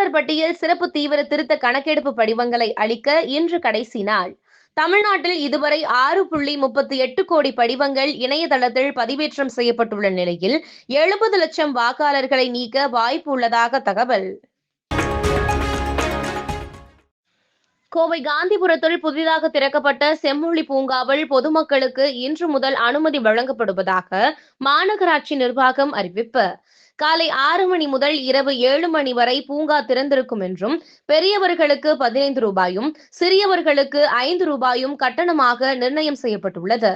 வாக்காளர் பட்டியல் சிறப்பு தீவிர திருத்த கணக்கெடுப்பு படிவங்களை அளிக்க இன்று கடைசி நாள். தமிழ்நாட்டில் இதுவரை ஆறு புள்ளி முப்பத்தி எட்டு கோடி படிவங்கள் இணையதளத்தில் பதிவேற்றம் செய்யப்பட்டுள்ள நிலையில் எழுபது லட்சம் வாக்காளர்களை நீக்க வாய்ப்பு உள்ளதாக தகவல். கோவை காந்திபுரத்தில் புதிதாக திறக்கப்பட்ட செம்மொழி பூங்காவில் பொதுமக்களுக்கு இன்று முதல் அனுமதி வழங்கப்படுவதாக மாநகராட்சி நிர்வாகம் அறிவிப்பு. காலை ஆறு மணி முதல் இரவு ஏழு மணி வரை பூங்கா திறந்திருக்கும் என்றும் பெரியவர்களுக்கு பதினைந்து ரூபாயும் சிறியவர்களுக்கு ஐந்து ரூபாயும் கட்டணமாக நிர்ணயம் செய்யப்பட்டுள்ளது.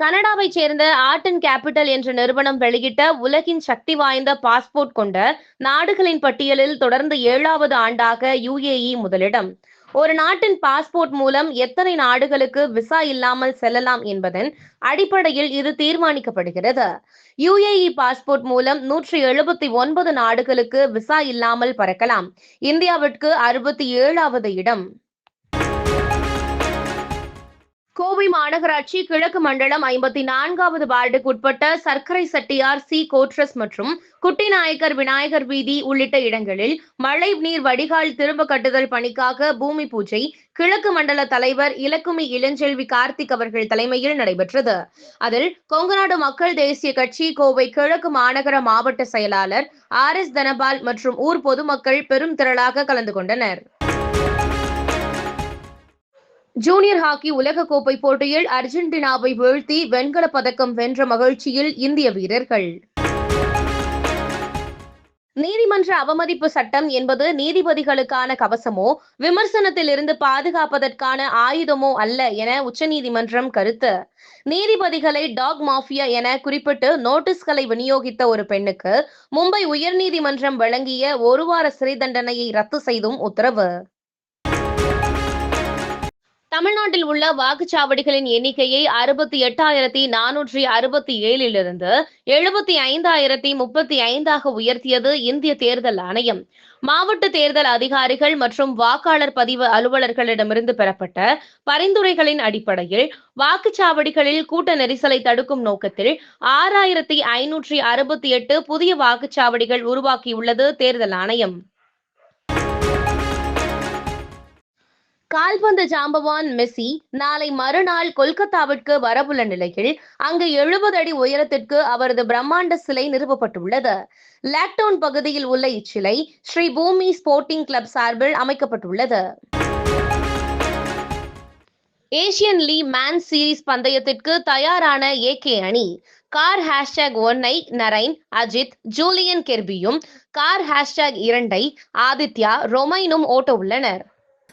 கனடாவை சேர்ந்த ஆர்ட் அண்ட் கேபிட்டல் என்ற நிறுவனம் வெளியிட்ட உலகின் சக்தி வாய்ந்த பாஸ்போர்ட் கொண்ட நாடுகளின் பட்டியலில் தொடர்ந்து ஏழாவது ஆண்டாக யுஏஇ முதலிடம். ஒரு நாட்டின் பாஸ்போர்ட் மூலம் எத்தனை நாடுகளுக்கு விசா இல்லாமல் செல்லலாம் என்பதன் அடிப்படையில் இது தீர்மானிக்கப்படுகிறது. யுஏஇ பாஸ்போர்ட் மூலம் நூற்றி எழுபத்தி ஒன்பது நாடுகளுக்கு விசா இல்லாமல் பறக்கலாம். இந்தியாவிற்கு அறுபத்தி ஏழாவது இடம். கோவை மாநகராட்சி கிழக்கு மண்டலம் ஐம்பத்தி நான்காவது வார்டுக்குட்பட்ட சர்க்கரை செட்டியார் சி. கோட்ரஸ் மற்றும் குட்டிநாயக்கர் விநாயகர் வீதி உள்ளிட்ட இடங்களில் மழை நீர் வடிகால் திரும்ப கட்டுதல் பணிக்காக பூமி பூஜை கிழக்கு மண்டல தலைவர் இலக்குமி இளஞ்செல்வி கார்த்திக் அவர்கள் தலைமையில் நடைபெற்றது. அதில் கொங்குநாடு மக்கள் தேசிய கட்சி கோவை கிழக்கு மாநகர மாவட்ட செயலாளர் ஆர். எஸ். தனபால் மற்றும் ஊர் பொதுமக்கள் பெரும் திரளாக கலந்து கொண்டனர். ஜூனியர் ஹாக்கி உலகக்கோப்பை போட்டியில் அர்ஜென்டினாவை வீழ்த்தி வெண்கலப் பதக்கம் வென்ற மகிழ்ச்சியில் இந்திய வீரர்கள். நீதிமன்ற அவமதிப்பு சட்டம் என்பது நீதிபதிகளுக்கான கவசமோ விமர்சனத்தில் இருந்து பாதுகாப்பதற்கான ஆயுதமோ அல்ல என உச்சநீதிமன்றம் கருத்து. நீதிபதிகளை டாக் மாஃபியா என குறிப்பிட்டு நோட்டீஸ்களை விநியோகித்த ஒரு பெண்ணுக்கு மும்பை உயர்நீதிமன்றம் வழங்கிய ஒரு வார சிறை தண்டனையை ரத்து செய்தும் உத்தரவு. தமிழ்நாட்டில் உள்ள வாக்குச்சாவடிகளின் எண்ணிக்கையை அறுபத்தி எட்டாயிரத்தி நானூற்றி அறுபத்தி ஏழிலிருந்து எழுபத்தி ஐந்தாயிரத்தி முப்பத்தி ஐந்தாக உயர்த்தியது இந்திய தேர்தல் ஆணையம். மாவட்ட தேர்தல் அதிகாரிகள் மற்றும் வாக்காளர் பதிவு அலுவலர்களிடமிருந்து பெறப்பட்ட பரிந்துரைகளின் அடிப்படையில் வாக்குச்சாவடிகளில் கூட்ட நெரிசலை தடுக்கும் நோக்கத்தில் ஆறாயிரத்தி ஐநூற்றி அறுபத்தி எட்டு புதிய வாக்குச்சாவடிகள் உருவாக்கியுள்ளது தேர்தல் ஆணையம். கால்பந்து ஜாம்பவான் மெஸ்ஸி நாளை மறுநாள் கொல்கத்தாவிற்கு வரவுள்ள நிலையில் அங்கு எழுபது அடி உயரத்திற்கு அவரது பிரம்மாண்ட சிலை நிறுவப்பட்டுள்ளது. லாக்டவுன் பகுதியில் உள்ள இச்சிலை ஸ்ரீ பூமி ஸ்போர்ட்டிங் கிளப் சார்பில் அமைக்கப்பட்டுள்ளது. ஏசியன் லீ மேன் சீரிஸ் பந்தயத்திற்கு தயாரான ஏகே அணி. கார் ஹேஷ்டேக் ஒன்னை நரைன் அஜித் ஜூலியன் கெர்பியும் கார் ஹேஷ்டேக் இரண்டை ஆதித்யா ரொமைனும் ஓட்ட உள்ளனர்